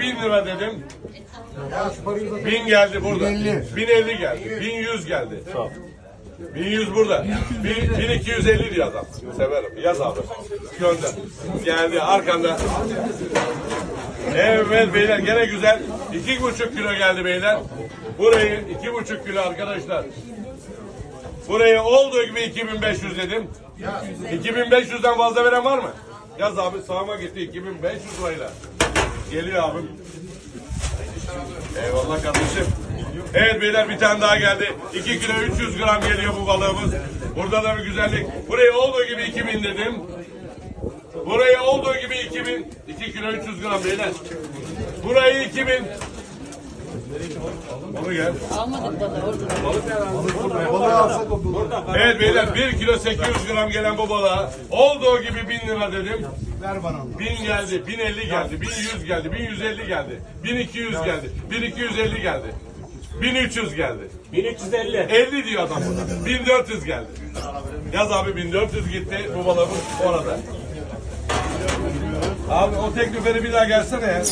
Bin lira dedim. Bin geldi burada. Bin elli geldi. Bin yüz geldi. Bin yüz burada. Bin, bin iki yüz elli diyor adam. Severim. Yaz abi. Gönder. Geldi arkanda. Evet beyler gene güzel. İki buçuk kilo geldi beyler. Burayı iki buçuk kilo arkadaşlar. Burayı olduğu gibi 2500 dedim. 2500'den fazla veren var mı? Yaz abi sağıma gitti 2500 lirayla. Geliyor abim. Eyvallah kardeşim. Evet beyler bir tane daha geldi. 2 kilo 300 gram geliyor bu balığımız. Burada da bir güzellik. Burayı olduğu gibi 2000 dedim. Burayı olduğu gibi 2000. 2 kilo 300 gram beyler. Burayı 2000. Bunu gel. Almadık balığı orada. Balık Evet beyler 1 kilo 800 gram gelen bu balığa olduğu gibi 1000 lira dedim. Ver bana onu. 1000 geldi, 1050 geldi, 1100 geldi, 1150 geldi, 1200 geldi, 1250 geldi, 1300 geldi. 1350. 50 diyor adam burada. 1400 geldi. Yaz abi 1400 gitti bu balığımız orada. Abi o teklifleri bir daha gelsene ya.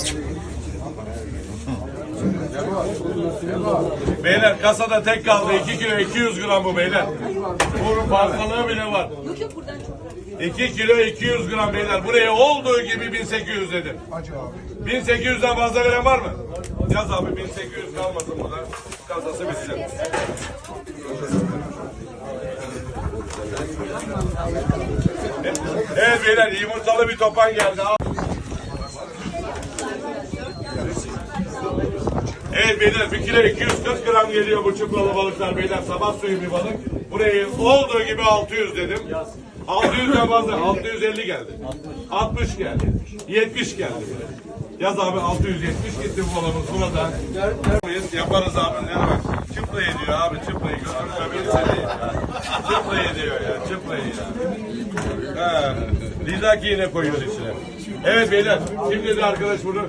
Beyler kasada tek kaldı 2 kilo 200 gram bu beyler. Bunun farklılığı bile var. Yok yok buradan çok 2 kilo 200 gram beyler. Buraya olduğu gibi 1800 dedim. Acı abi. 1800'den fazla veren var mı? Yaz abi 1800 kalmasın burada. Kasası bitsin. Evet beyler yumurtalı bir topan geldi. Evet beyler bir kilo 240 gram geliyor bu çupralı balıklar beyler. Sabah suyu bir balık. Burayı olduğu gibi 600 dedim. 600'den fazla 650 geldi. 60 geldi. 70 geldi. Yaz abi 670 gitti bu balığımız burada. Yaparız abi ne demek. Çıplayı diyor abi çıplayı götürmemeli seni. Çıplayı diyor ya ya. Ha, Lidaki yine koyuyor içine. Evet beyler şimdi de arkadaş bunu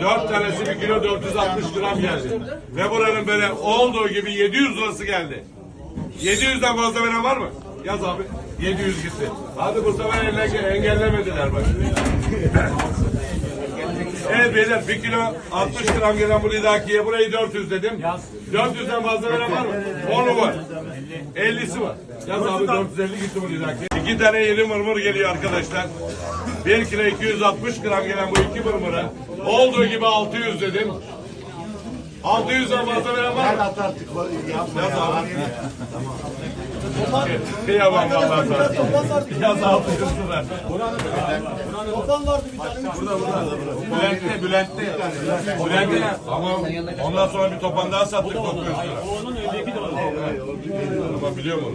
dört tanesi bir kilo 460 gram geldi. Ve buranın böyle olduğu gibi 700 lirası geldi. 700'den fazla veren var mı? Yaz abi. 700 gitti. Hadi bu sefer elle- engellemediler bak. Evet beyler bir kilo 60 gram gelen bu lidakiye burayı 400 dedim. 400'den fazla veren var mı? 10'u var. 50'si var. Yaz abi 450 gitti bu lidakiye. İki tane yeni mırmır geliyor arkadaşlar. 1 kilo 260 gram gelen bu iki mırmıra olduğu gibi 600 dedim. 600'den fazla veren var mı? At artık. Yaz ya. abi. Kıyamam vallahi sana. Yaz 600 lira. Okan vardı bir tane. Burada burada. Bülent'te, Bülent'te. Bülent'te. Ama ondan sonra bir topan daha sattık 900 lira. Onun öndeki de var. Ama biliyorum onu.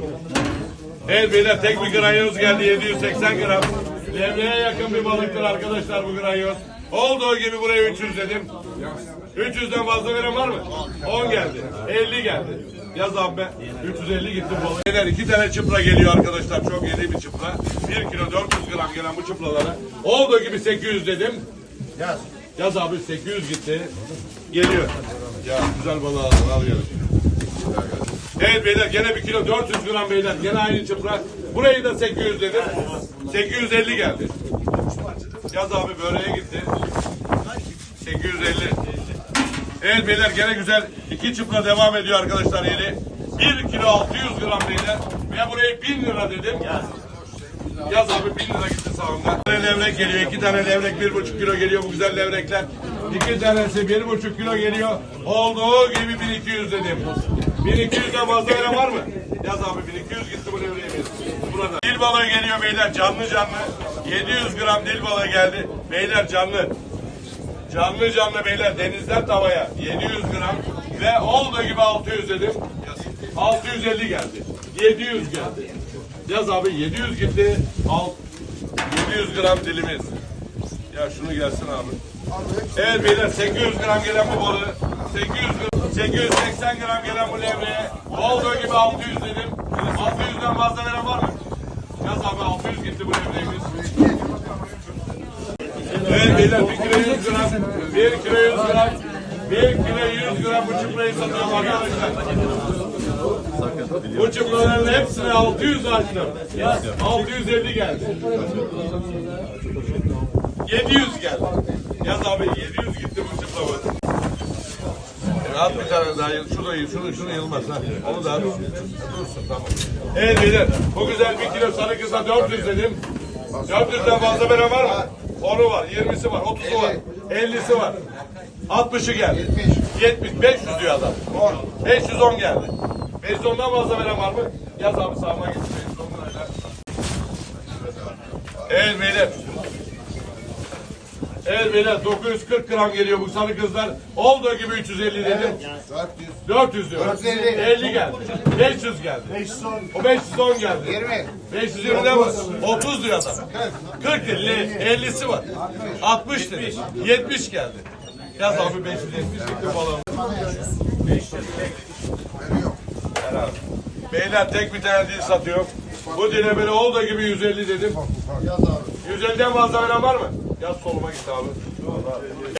Evet beyler tek bir granyoz geldi 780 gram. Levreye yakın bir balıktır arkadaşlar bu granyoz. Olduğu gibi buraya 300 dedim. 300'den fazla veren var mı? 10 geldi. 50 geldi. Yaz abi be. 350 gitti balık. Beyler iki tane çıpra geliyor arkadaşlar. Çok yedi bir çıpra. 1 kilo 400 gram gelen bu çıpralara. Olduğu gibi 800 dedim. Yaz. Yaz abi 800 gitti. Geliyor. Ya güzel balığı alın al gel. Evet beyler gene bir kilo 400 gram beyler. Gene aynı çıpra. Burayı da 800 dedim. 850 geldi. Yaz abi böreğe gitti. 850. Evet beyler gene güzel. iki çıpra devam ediyor arkadaşlar yeni. 1 kilo 600 gram beyler. Ve burayı 1000 lira dedim. Yaz abi 1000 lira gitti sağımda. Bir tane levrek geliyor. iki tane levrek bir buçuk kilo geliyor bu güzel levrekler. İki tanesi bir buçuk kilo geliyor. Olduğu gibi 1200 dedim. 1200'den fazla veren var mı? Yaz abi 1200 gitti bu levreye bir. Burada. Dil balığı geliyor beyler canlı canlı. 700 gram dil balığı geldi. Beyler canlı. Canlı canlı beyler denizden tavaya 700 gram ve olduğu gibi 600 dedim. 650 geldi. 700 geldi. Yaz abi 700 gitti. Al. 700 gram dilimiz. Ya şunu gelsin abi. Evet beyler 800 gram gelen bu balığı. 800 gram, 880 gram gelen bu levreye. Olduğu gibi 600 dedim. 600'den fazla veren var mı? Yaz abi 600 gitti bu levreğimiz. Evet beyler bir kilo yüz gram, bir kilo yüz gram bu çıprayı satıyorum arkadaşlar. Bu çıpraların hepsine 600 açtım. 650 geldi. 700 geldi. Yaz abi 700 gitti bu çıplama. At bir tane daha yıl. Şurayı, şunu, şunu yılmaz. Ha. Onu da at. Dursun tamam. Evet beyler. Bu güzel bir kilo sarı kısa 400 dedim. 400'den fazla veren var mı? 10'u var, 20'si var, 30'u var. 50'si var. 60'ı geldi. 70, 500 diyor adam. 510 geldi. 510'dan fazla veren var mı? Yaz abi sağıma git. 510 lirayla. Evet beyler. Evet beyler 940 gram geliyor bu sarı kızlar. Olduğu gibi 350 dedim. 400 diyor. 450. 50 geldi. 500 geldi. 510. O 510 geldi. 20. 520'den var. 30 diyor adam. 40 dedi. 50'si var. 60 dedi. 70 geldi. Yaz abi 570 gitti balığım. Beyler tek bir tane dil satıyor. Bu dile böyle olduğu gibi 150 dedim. Yaz abi. 150'den fazla veren var mı? Yaz soluma git abi.